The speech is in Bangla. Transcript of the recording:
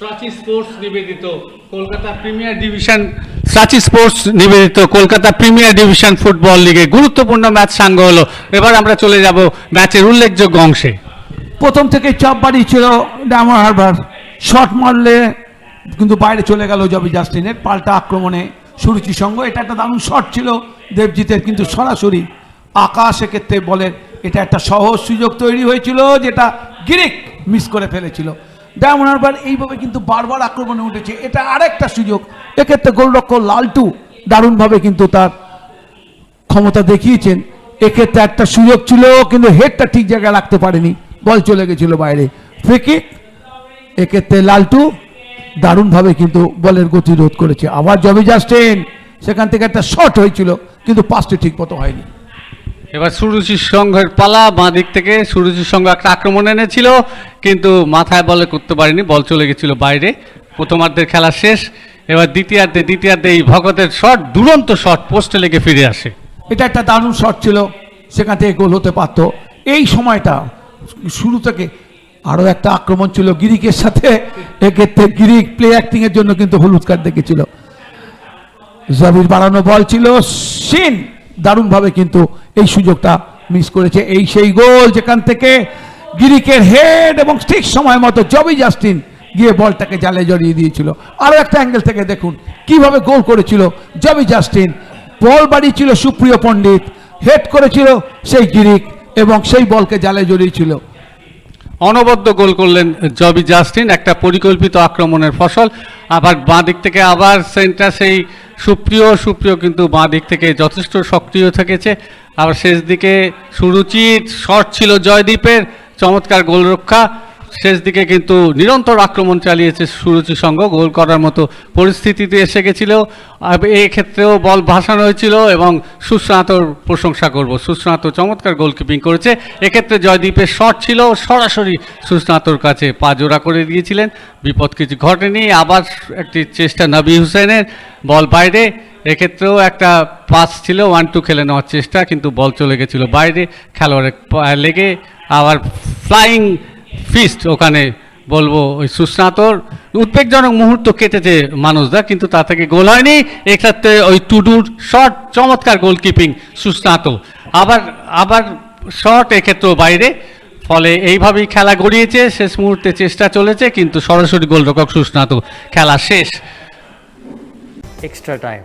সাচি স্পোর্টস নিবেদিত, কলকাতা প্রিমিয়ার ডিভিশন সাচি স্পোর্টস নিবেদিত, কলকাতা প্রিমিয়ার ডিভিশন ফুটবল লিগে গুরুত্বপূর্ণ ম্যাচ সাঙ্গ হলো। এবার আমরা চলে যাব ম্যাচের উল্লেখযোগ্য অংশে। প্রথম থেকে চাপ বাড়িয়েছিল ডায়মন্ড হারবার। শট মারলে কিন্তু বাইরে চলে গেল জবি জাস্টিনের পাল্টা আক্রমণে সুরুচি সঙ্গ। এটা একটা দারুণ শট ছিল দেবজিতের, কিন্তু সরাসরি আকাশ এক্ষেত্রে বলের। এটা একটা সহজ সুযোগ তৈরি হয়েছিল যেটা গিরিক মিস করে ফেলেছিল। ডায়মন্ড হারবার এইভাবে কিন্তু বারবার আক্রমণে উঠেছে। এটা আরেকটা সুযোগ। এক্ষেত্রে গোলরক্ষক লালটু দারুণভাবে কিন্তু তার ক্ষমতা দেখিয়েছেন। এক্ষেত্রে একটা সুযোগ ছিল, কিন্তু হেডটা ঠিক জায়গায় রাখতে পারেনি। বল চলে গেছিল বাইরে। ফ্রিকিক এক্ষেত্রে লালটু দারুণভাবে কিন্তু বলের গতি রোধ করেছে। আবার জবি জাস্টেন, সেখান থেকে একটা শট হয়েছিল, কিন্তু পাসটি ঠিক মতো হয়নি। এবার সুরুচির সংঘের পালা বাঁ দিক থেকে সুরুচির সংঘ একটা আক্রমণ এনেছিল, কিন্তু মাথায় বলে করতে পারেনি, বল চলে গেছিল বাইরে। প্রথমার্ধের খেলা শেষ, এবার দ্বিতীয়ার্ধে দ্বিতীয়ার্ধে এই ভগতের শট, দুরন্ত শট, পোস্টে লেগে ফিরে আসে। এটা একটা দারুণ শট ছিল, সেখান থেকে গোল হতে পারতো। এই সময়টা শুরু থেকে আরও একটা আক্রমণ ছিল গিরিকের সাথে, এক্ষেত্রে গিরিক প্লে অ্যাক্টিংয়ের জন্য কিন্তু হলুদ কার্ড দেখেছিল। জাবির বাড়ানো বল ছিল, সিন! দারুণভাবে কিন্তু এই সুযোগটা মিস করেছে। এই সেই গোল যেখান থেকে গিরিকের হেড এবং ঠিক সময় মতো জবি জাস্টিন গিয়ে বলটাকে জালে জড়িয়ে দিয়েছিল। আরও একটা অ্যাঙ্গেল থেকে দেখুন, কীভাবে গোল করেছিল জবি জাস্টিন। বল বাড়িয়েছিল সুপ্রিয় পণ্ডিত হেড করেছিল সেই গিরিক এবং সেই বলকে জালে জড়িয়েছিল। অনবদ্য গোল করলেন জবি জাস্টিন, একটা পরিকল্পিত আক্রমণের ফসল। আবার বাঁ দিক থেকে আবার সেন্টার সেই সুপ্রিয় সুপ্রিয় কিন্তু বাঁ দিক থেকে যথেষ্ট সক্রিয় থেকেছে। আবার শেষ দিকে সুরুচির শট ছিল জয়দীপের, চমৎকার গোলরক্ষা। শেষ দিকে কিন্তু নিরন্তর আক্রমণ চালিয়েছে সুরুচি সংঘ, গোল করার মতো পরিস্থিতিতে এসে গেছিল। ক্ষেত্রেও বল ভাসানো হয়েছিল এবং সুস্নাতর প্রশংসা করব। সুস্নাত চমৎকার গোলকিপিং করেছে। এক্ষেত্রে জয়দীপের শট ছিল, সরাসরি সুস্নাতর কাছে পা জোড়া করে দিয়েছিলেন। বিপদ কিছু ঘটেনি। আবার একটি চেষ্টা নবী হুসেনের বল বাইরে। এক্ষেত্রেও একটা পাস ছিল ওয়ান টু খেলে নেওয়ার চেষ্টা, কিন্তু বল চলে গেছিল বাইরে। খেলোয়াড়ের লেগে আবার ফ্লাইং ফিস্ট ওখানে বলব ওই সুস্নাতর। উদ্বেগজনক মুহূর্ত কেটেছে মানুষরা, কিন্তু তা থেকে গোল হয়নি। এক্ষেত্রে ওই টুডুর শট চমৎকার গোলকিপিং সুস্নাত। আবার আবার শট এক্ষেত্রেও বাইরে। ফলে এইভাবেই খেলা গড়িয়েছে, শেষ মুহূর্তে চেষ্টা চলেছে, কিন্তু সরাসরি গোলরক্ষক সুস্নাত খেলা শেষ। Extra time.